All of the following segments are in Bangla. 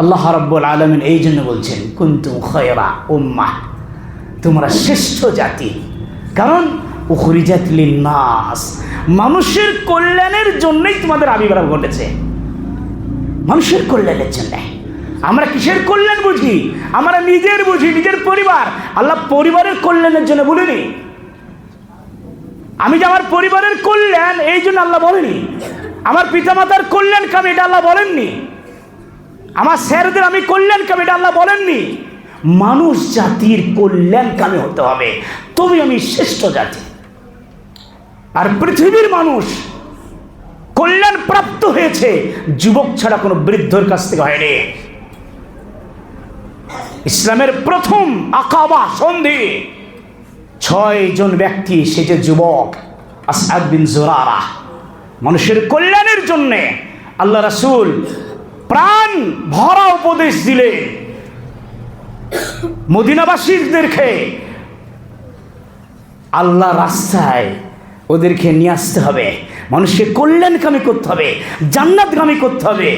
আল্লাহ রব্বুল আলমিন এই জন্য বলছেন, কুন্তুম খয়রা উম্মা তোমরা শ্রেষ্ঠ জাতি। কারণ নাস মানুষের কল্যাণের জন্যই তোমাদের আবির্ভাব ঘটেছে। মানুষের কল্যাণের জন্য। আমরা কিসের কল্যাণ বুঝি? আমরা নিজের বুঝি, নিজের পরিবার। আল্লাহ পরিবারের কল্যাণের জন্য বলিনি। আমি যে আমার পরিবারের কল্যাণ, এই জন্য আল্লাহ বলেনি। আমার পিতামাতার কল্যাণ কামে এটা আল্লাহ বলেননি। আমার স্যারদের আমি কল্যাণ কামে এটা আল্লাহ বলেননি। মানুষ জাতির কল্যাণ কামে হতে হবে। তবে আমি শ্রেষ্ঠ জাতি। আর পৃথিবীর মানুষ কল্যাণ প্রাপ্ত হয়েছে, যুবক ছাড়া কোনো বৃদ্ধর কাছ থেকে হয়নি। ইসলামের প্রথম আকাবা সন্ধি। ছয় জন ব্যক্তি, সে যে যুবক, আসাদ বিন জোরারা। মানুষের কল্যাণের জন্যে আল্লাহ রাসূল প্রাণ ভরা উপদেশ দিলে মদিনাবাসীদেরকে আল্লাহ রাস্তায় ওদেরকে নিয়ে আসতে হবে। মানুষকে কল্যাণকামী করতে হবে, জান্নাতগামী করতে হবে।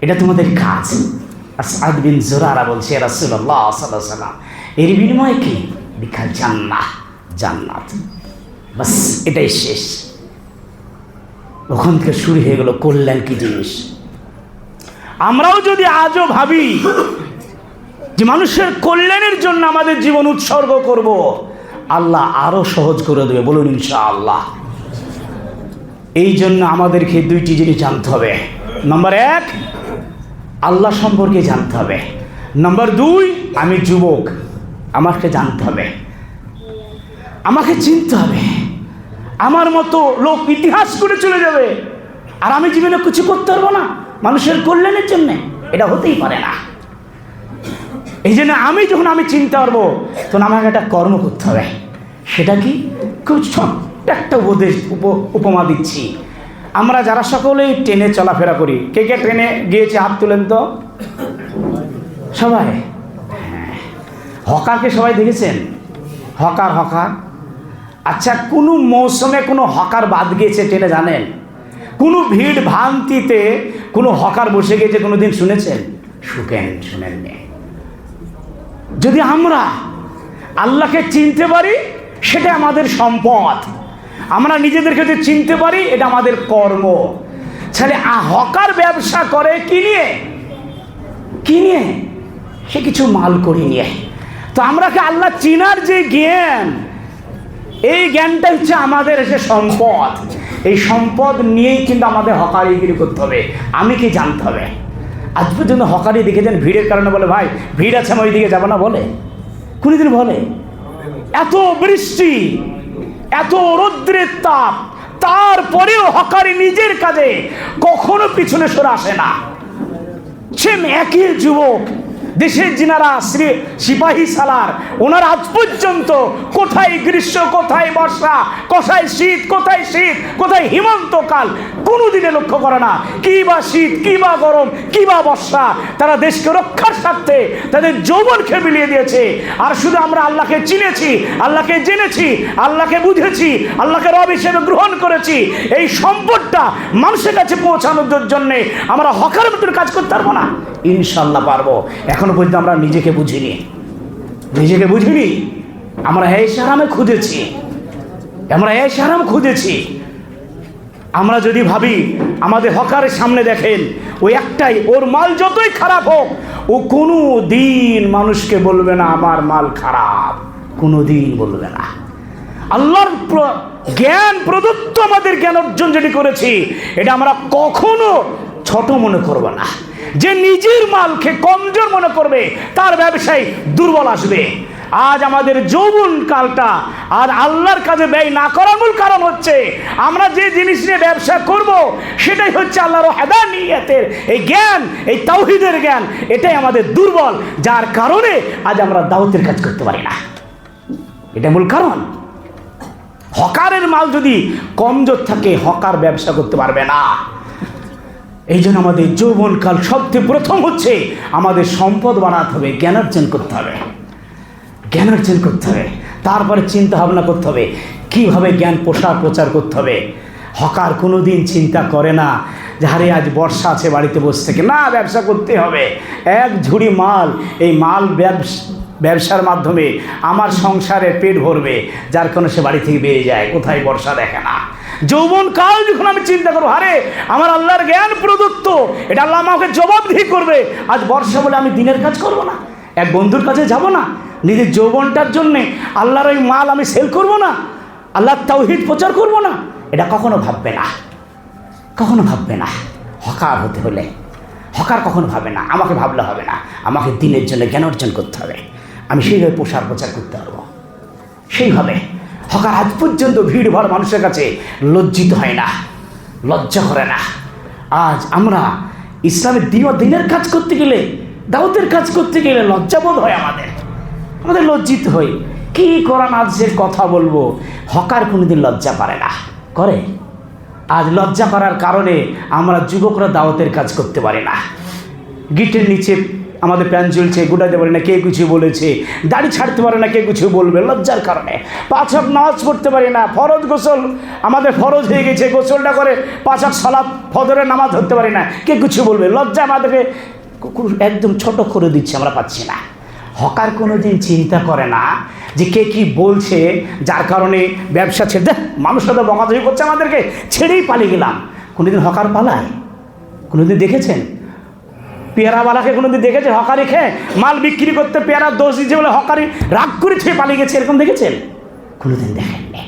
এটা তোমাদের কাজ। আসাদ জোরারা বলছে আলাইহি সাল্লাম এর বিনিময়ে কি? লিখা জান্নাত জান্নাত। বাস, এটাই শেষ। ওখান থেকে শুরু হয়ে গেল কল্যাণ কি জিনিস? আমরাও যদি আজও ভাবি যে মানুষের কল্যাণের জন্য আমাদের জীবন উৎসর্গ করব, আল্লাহ আরও সহজ করে দেবে। বলুন ইনশা আল্লাহ এই জন্য আমাদেরকে দুইটি জিনিস জানতে হবে। নম্বর এক, আল্লাহ সম্পর্কে জানতে হবে। নম্বর দুই, আমি যুবক, আমাকে জানতে হবে। আমাকে চিনতে হবে। আমার মতো লোক ইতিহাস করে চলে যাবে। আর আমি জীবনে কিছু করতে পারব না। মানুষের কল্যাণের জন্যে এটা হতেই পারে না। এই জন্য আমি যখন আমি চিনতে পারব তখন আমাকে একটা কর্ম করতে হবে। সেটা কি? খুব ছোট্ট একটা উপদেশ, উপ- উপমা দিচ্ছি। আমরা যারা সকলেই ট্রেনে চলাফেরা করি, কে কে ট্রেনে গিয়েছে হাত তুলেন তো? সবাই? হ্যাঁ। হকারকে সবাই দেখেছেন? Hawker hawker. আচ্ছা কোনো মৌসুমে কোনো হকার বাদ গিয়েছে ট্রেনে জানেন? কোনো ভিড় ভ্রান্তিতে কোনো হকার বসে গিয়েছে কোনো দিন শুনেছেন? শুকেন শুনেননি যদি আমরা আল্লাহকে চিনতে পারি, সেটা আমাদের সম্পদ। আমরা নিজেদেরকে যদি চিনতে পারি, এটা আমাদের কর্ম। ছেলে হকার ব্যবসা করে কি নিয়ে? কি নিয়ে? সে কিছু মাল করে নিয়ে। তো আমরা কি আল্লাহ চিনার যে জ্ঞান, এই জ্ঞানটা হচ্ছে আমাদের এসে সম্পদ। এই সম্পদ নিয়েই কিন্তু আমাদের হকারিগিরি করতে হবে। আমি কি জানতে হবে? আজ পর্যন্ত হকারি দেখেছেন ভিড়ের কারণে বলে, ভাই, ভিড় আছে, আমি ওইদিকে যাব না, বলে। কোনোদিন বলে? এত বৃষ্টি, এত রৌদ্রের তাপ, তারপরেও হকারি নিজের কাজে কখনো পিছনে সরে আসে না। সেম একই যুবক দেশের যিনারা শ্রী সিপাহী সালার, ওনারা আজ পর্যন্ত কোথায় গ্রীষ্ম, কোথায় বর্ষা, কোথায় শীত কোথায় শীত, কোথায় হিমন্তকাল, কোনোদিনে লক্ষ্য করে না। কি বা শীত, কি বা গরম, কি বা বর্ষা, তারা দেশকে রক্ষার স্বার্থে তাদের যৌবনকে বিলিয়ে দিয়েছে। আর শুধু আমরা আল্লাহকে চিনেছি, আল্লাহকে জেনেছি, আল্লাহকে বুঝেছি, আল্লাহকে রব হিসেবে গ্রহণ করেছি, এই সম্পদটা মানুষের কাছে পৌঁছানোর জন্যে আমরা হকার মতন কাজ করতে পারব না? ইনশাল্লাহ পারব। এখনও পর্যন্ত আমরা নিজেকে বুঝিনি। নিজেকে বুঝিনি? আমরা এই সারামে খুঁজেছি। আমরা এই সারাম খুঁজেছি। আমরা যদি ভাবি, আমাদের হকারের সামনে দেখেন ওই একটাই, ওর মাল যতই খারাপ হোক, ও কোনো দিন মানুষকে বলবে না, আমার মাল খারাপ। কোনো দিন বলবে না। আল্লাহর জ্ঞান প্রদত্ত আমাদের জ্ঞান অর্জন যেটি করেছি, এটা আমরা কখনো ছোট মনে করব না। যে নিজের মালকে কমজোর মনে করবে, তার ব্যবসায় দুর্বল আসবে। আজ আমাদের যৌবন কালটা আর আল্লাহর কাজে ব্যয় না করার মূল কারণ হচ্ছে, আমরা যে জিনিস নিয়ে ব্যবসা করব, সেটাই হচ্ছে আল্লাহর হেদানিয়তের এই জ্ঞান, এই তাওহিদের জ্ঞান। এটাই আমাদের দুর্বল, যার কারণে আজ আমরা দাওয়াতের কাজ করতে পারি না। এটা মূল কারণ। হকারের মাল যদি কমজোর থাকে, হকার ব্যবসা করতে পারবে না। এই জন্য আমাদের যৌবনকাল সবচেয়ে প্রথম হচ্ছে আমাদের সম্পদ বানাতে হবে, জ্ঞান অর্জন করতে হবে। জ্ঞান অর্জন করতে হবে। তারপরে চিন্তা ভাবনা করতে হবে, কীভাবে জ্ঞান প্রসার প্রচার করতে হবে? হকার কোনো দিন চিন্তা করে না যে হারে আজ বর্ষা আছে বাড়িতে বসে থেকে। না, ব্যবসা করতে হবে। এক ঝুড়ি মাল, এই মাল ব্যবস- ব্যবসার মাধ্যমে আমার সংসারে পেট ভরবে, যার কারণে সে বাড়ি থেকে বেরিয়ে যায়, কোথায় বর্ষা দেখে না। যৌবন কাল যখন আমি চিন্তা করব আরে আমার আল্লাহর জ্ঞান প্রদত্ত, এটা আল্লাহ আমাকে জবাবদিহি করবে, আজ বর্ষা বলে আমি দিনের কাজ করব না, এক বন্ধুর কাছে যাব না, নিজের যৌবনটার জন্যে আল্লাহর ওই মাল আমি সেল করব না, আল্লাহর তাওহিদ প্রচার করব না, এটা কখনো ভাববে না, কখনো ভাববে না, হকার হতে হলে, হকার কখনো ভাবে না, আমাকে ভাবলে হবে না, আমাকে দিনের জন্য জ্ঞান অর্জন করতে হবে, আমি সেইভাবে প্রসার প্রচার করতে পারব, সেইভাবে হকার আজ পর্যন্ত ভিড় ভাড় মানুষের কাছে লজ্জিত হয় না, লজ্জা করে না। আজ আমরা ইসলামের দিন দিনের কাজ করতে গেলে দাউতের কাজ করতে গেলে লজ্জাবোধ হয় আমাদের। আমাদের লজ্জিত হই। কি করান আজ আজের কথা বলব, হকার কোনোদিন লজ্জা পারে না। করে? আজ লজ্জা করার কারণে আমরা যুবকরা দাওয়াতের কাজ করতে পারি না। গিটের নিচে আমাদের প্যান চলছে গোটাতে পারে না কে কিছু বলেছে। দাড়ি ছাড়তে পারে না কে কিছু বলবে, লজ্জার কারণে। পাঁচক নামাজ পড়তে পারি না, ফরজ গোসল, আমাদের ফরজ হয়ে গেছে, গোসলটা করে পাঁচক সালাদ ফদরে নামাজ ধরতে পারি না কে কিছু বলবে, লজ্জা আমাদেরকে। একদম ছোট করে দিচ্ছে, আমরা পাচ্ছি না। হকার কোনো দিন চিন্তা করে না যে কে কি বলছে, যার কারণে ব্যবসা ছেড়ে দেখ, মানুষ তো বকাধি করছে আমাদেরকে, ছেড়েই পালিয়ে গেলাম। কোনোদিন হকার পালায়? কোনোদিন দেখেছেন? পেয়ারাওয়ালাকে কোনোদিন দেখেছে হকারি খেয়ে মাল বিক্রি করতে পেয়ারা দোষ দিচ্ছে বলে হকারি রাগ করে খেয়ে পালিয়ে গেছে, এরকম দেখেছেন? কোনোদিন দেখেননি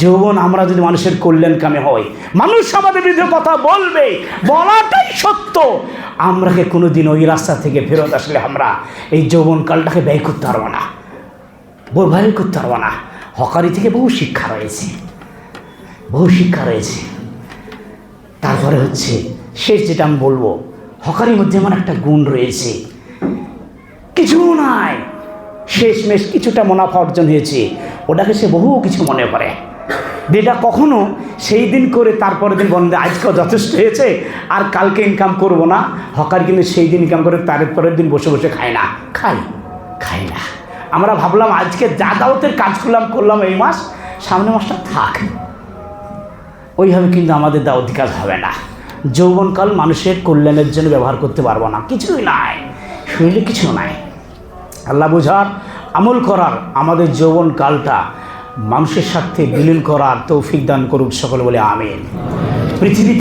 যৌবন আমরা যদি মানুষের কল্যাণ কামে মানুষ আমাদের বিরুদ্ধে কথা বলবে, বলাটাই সত্য। আমরাকে কোনোদিন ওই রাস্তা থেকে ফেরত আসলে আমরা এই যৌবনকালটাকে ব্যয় করতে পারব না ব্যয় করতে পারব না। হকারি থেকে বহু শিক্ষা রয়েছে, বহু শিক্ষা রয়েছে। তারপরে হচ্ছে শেষ যেটা আমি বলব হকারির মধ্যে এমন একটা গুণ রয়েছে। কিছু নাই। শেষমেশ কিছুটা মুনাফা অর্জন হয়েছে। ওটাকে সে বহু কিছু মনে করে। যেটা কখনো সেই দিন করে তারপরের দিন বন্ধে আজকেও যথেষ্ট হয়েছে, আর কালকে ইনকাম করব না। হকার কিন্তু সেই দিন ইনকাম করে তারপরের দিন বসে বসে খায় না। খাই খাই না। আমরা ভাবলাম আজকে যা দাওয়াতের কাজ করলাম করলাম এই মাস, সামনে মাসটা থাক। ওইভাবে কিন্তু আমাদের দাওয়াতি কাজ হবে না। যৌবনকাল মানুষের কল্যাণের জন্য ব্যবহার করতে পারব না। কিছুই নাই। শরীরে কিছু নাই। আল্লাহ বোঝার, আমল করার, আমাদের যৌবনকালটা মানুষের স্বার্থে বিলীন করার তৌফিক দান করুক সকল বলে আমিন। পৃথিবী